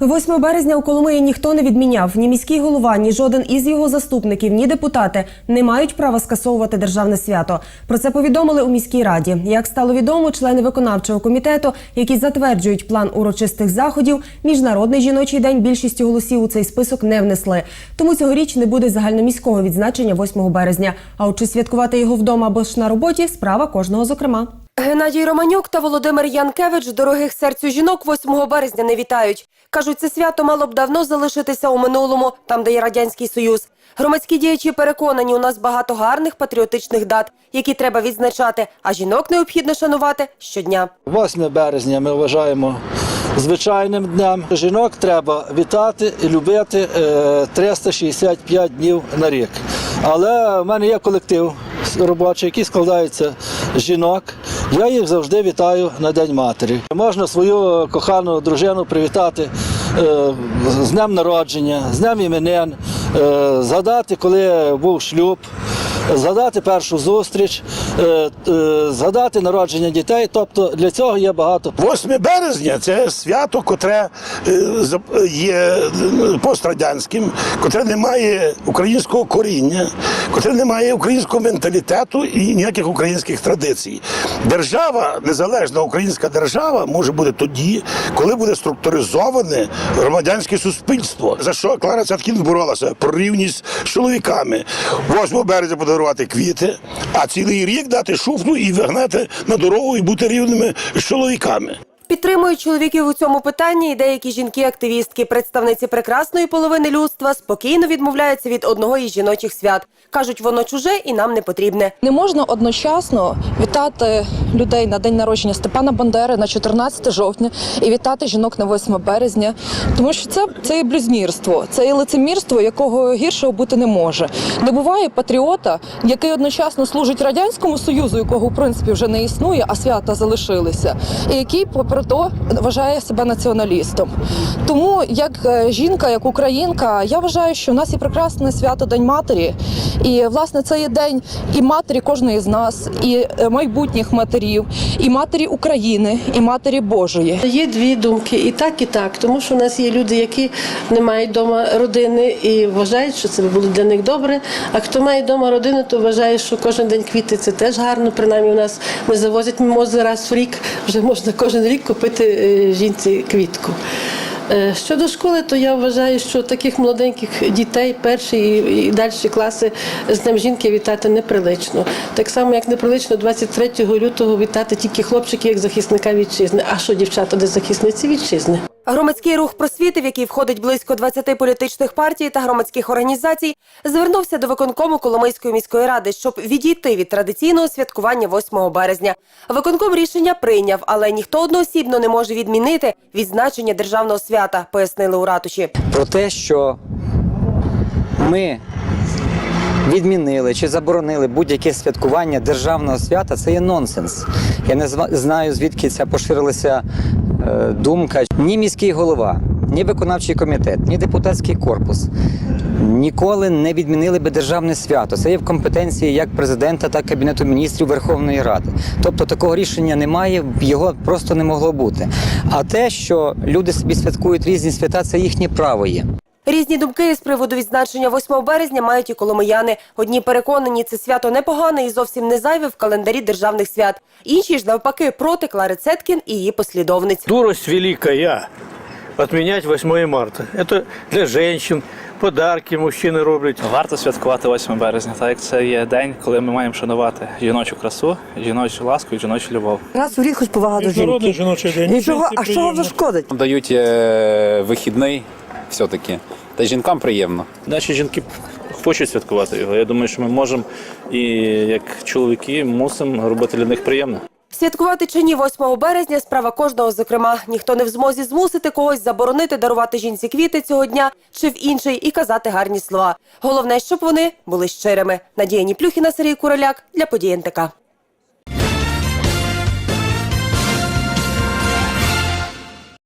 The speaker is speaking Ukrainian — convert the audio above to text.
8 березня у Коломиї ніхто не відміняв. Ні міський голова, ні жоден із його заступників, ні депутати не мають права скасовувати державне свято. Про це повідомили у міській раді. Як стало відомо, члени виконавчого комітету, які затверджують план урочистих заходів, міжнародний жіночий день більшістю голосів у цей список не внесли. Тому цьогоріч не буде загальноміського відзначення 8 березня. А от чи святкувати його вдома або ж на роботі справа кожного зокрема. Геннадій Романюк та Володимир Янкевич дорогих серцю жінок 8 березня не вітають. Кажуть, це свято мало б давно залишитися у минулому, там, де є радянський союз. Громадські діячі переконані, у нас багато гарних патріотичних дат, які треба відзначати, а жінок необхідно шанувати щодня. 8 березня ми вважаємо звичайним днем. Жінок треба вітати і любити е, 365 днів на рік. Але в мене є колектив робочий, який складається з жінок. Я їх завжди вітаю на День матері. Можна свою кохану дружину привітати е, з днем народження, з днем іменин, е, згадати, коли був шлюб згадати першу зустріч, е, е, згадати народження дітей. Тобто для цього є багато 8 березня це свято, котре е, є пострадянським, котре не має українського коріння, котре не має українського менталітету і ніяких українських традицій. Держава, незалежна українська держава, може бути тоді, коли буде структуризоване громадянське суспільство. За що Клара Цяткін боролася? Про рівність з чоловіками. 8 березня подарувати квіти, а цілий рік дати шуфну і вигнати на дорогу і бути рівними з чоловіками. Підтримують чоловіків у цьому питанні і деякі жінки-активістки, представниці прекрасної половини людства, спокійно відмовляються від одного із жіночих свят. кажуть, воно чуже і нам не потрібне. Не можна одночасно вітати людей на день народження Степана Бандери на 14 жовтня і вітати жінок на 8 березня, тому що це, це є блюзнірство, це є лицемірство, якого гіршого бути не може. Не буває патріота, який одночасно служить радянському союзу, якого в принципі вже не існує, а свята залишилися, і який попри то вважає себе націоналістом. Тому як е, жінка, як українка, я вважаю, що в нас є прекрасне свято День матері. І власне це є день і матері кожної з нас, і е, майбутніх матерів, і матері України, і матері Божої. Є дві думки, і так, і так. Тому що у нас є люди, які не мають вдома родини і вважають, що це буде для них добре. А хто має вдома родину, то вважає, що кожен день квіти це теж гарно. Принаймні у нас не завозять мімози раз в рік. Вже можна кожен рік купити е, жінці квітку. Е, Щодо школи, то я вважаю, що таких молоденьких дітей перші і далі класи з Днем жінки вітати неприлично. Так само, як неприлично 23 лютого вітати тільки хлопчиків як захисника вітчизни. А що дівчата, де захисниці вітчизни? Громадський рух просвіти, в який входить близько 20 політичних партій та громадських організацій, звернувся до виконкому Коломийської міської ради, щоб відійти від традиційного святкування 8 березня. Виконком рішення прийняв, але ніхто одноосібно не може відмінити відзначення державного свята, пояснили у ратуші. про те, що ми відмінили чи заборонили будь-яке святкування державного свята, це є нонсенс. Я не знаю, звідки ця поширилася думка. Ні міський голова, ні виконавчий комітет, ні депутатський корпус ніколи не відмінили би державне свято. Це є в компетенції як президента, так і кабінету міністрів Верховної Ради. Тобто такого рішення немає, його просто не могло бути. А те, що люди собі святкують різні свята, це їхнє право є. Різні думки з приводу відзначення 8 березня мають і коломияни. Одні переконані, це свято непогане і зовсім не зайве в календарі державних свят. Інші ж навпаки проти Клари Цеткін і її послідовниць. Дурость великая отменять 8 марта. Это для женщин, подарки мужчини роблять. Варто святкувати 8 березня, так як це є день, коли ми маємо шанувати жіночу красу, жіночу ласку і жіночу любов. Раз у рік хоч повага до жінки. жіночий день. Нічого, а що вам зашкодить? дають е, вихідний все-таки. Та й жінкам приємно. Наші жінки хочуть святкувати його. Я думаю, що ми можемо і як чоловіки мусимо робити для них приємно. Святкувати чи ні 8 березня справа кожного. Зокрема, ніхто не в змозі змусити когось заборонити дарувати жінці квіти цього дня чи в інший і казати гарні слова. Головне, щоб вони були щирими. Надія Ніплюхіна, Сергій Куроляк для події НТК.